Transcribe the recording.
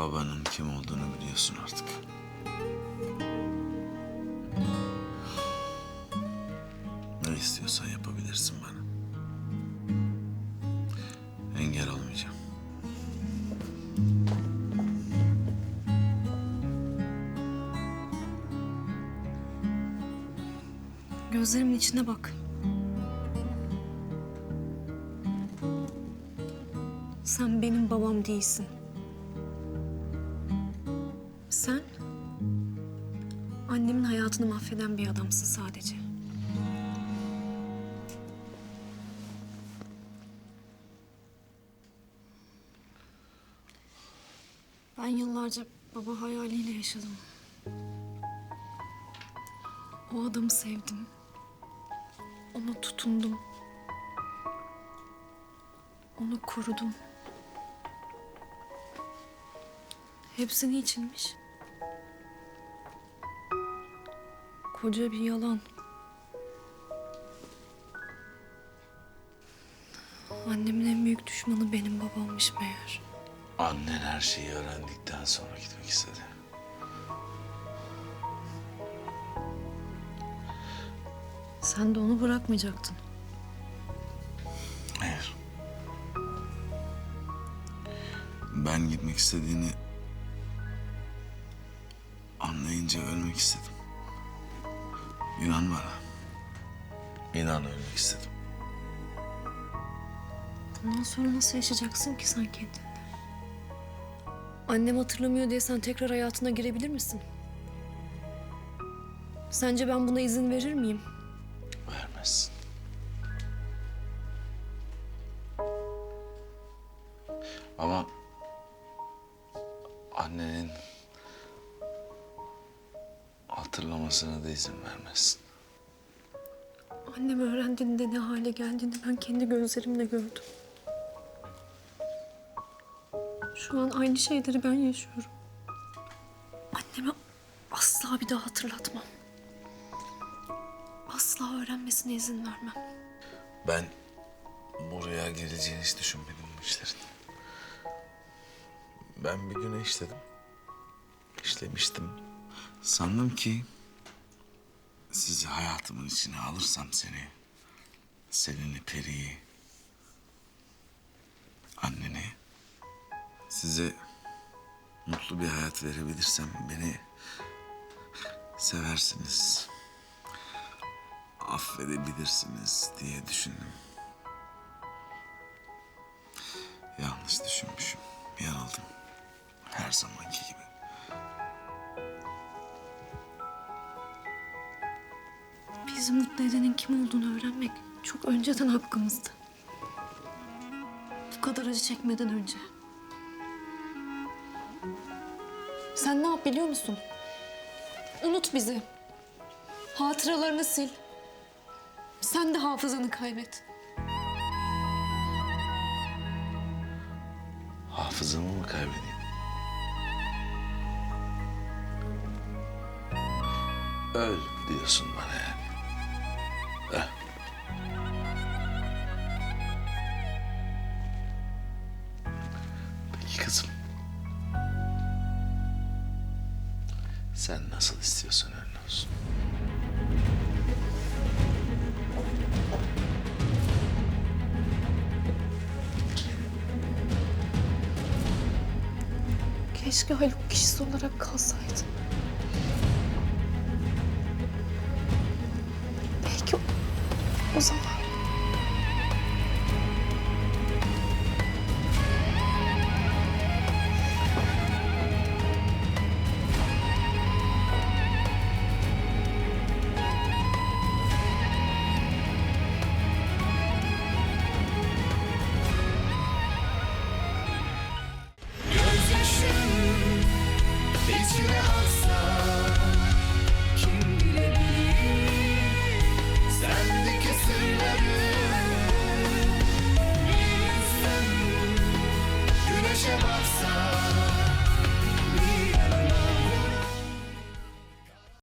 Babanın kim olduğunu biliyorsun artık. Ne istiyorsan yapabilirsin bana. Engel olmayacağım. Gözlerimin içine bak. Sen benim babam değilsin. Sen annemin hayatını mahveden bir adamsın sadece. Ben yıllarca baba hayaliyle yaşadım. O adamı sevdim. Ona tutundum. Onu korudum. Hepsi niçinmiş? Koca bir yalan. Annemin en büyük düşmanı benim babammış meğer. Annen her şeyi öğrendikten sonra gitmek istedi. Sen de onu bırakmayacaktın. Hayır. Ben gitmek istediğini anlayınca ölmek istedim. İnan bana. İnan ölmek istedim. Bundan sonra nasıl yaşayacaksın ki sen kendinde? Annem hatırlamıyor diye sen tekrar hayatına girebilir misin? Sence ben buna izin verir miyim? Vermezsin. Ama annenin hatırlamasına da izin vermezsin. Annem öğrendiğinde ne hale geldiğini ben kendi gözlerimle gördüm. Şu an aynı şeyleri ben yaşıyorum. Anneme asla bir daha hatırlatmam. Asla öğrenmesine izin vermem. Ben buraya geleceğini hiç düşünmedim bu işlerin. Ben bir güne işledim. İşlemiştim. Sandım ki sizi hayatımın içine alırsam seni, Selin'i, Peri'yi, anneni, size mutlu bir hayat verebilirsem beni seversiniz, affedebilirsiniz diye düşündüm. Yanlış düşünmüşüm. Yanıldım. Her zamanki gibi. Bizi mutlu edenin kim olduğunu öğrenmek çok önceden hakkımızdı. Bu kadar acı çekmeden önce. Sen ne yap biliyor musun? Unut bizi. Hatıralarını sil. Sen de hafızanı kaybet. Hafızamı mı kaybedeyim? Öl diyorsun bana yani. Sen nasıl istiyorsan öyle olsun. Keşke Haluk kişisi olarak kalsaydı. Belki o, o zaman...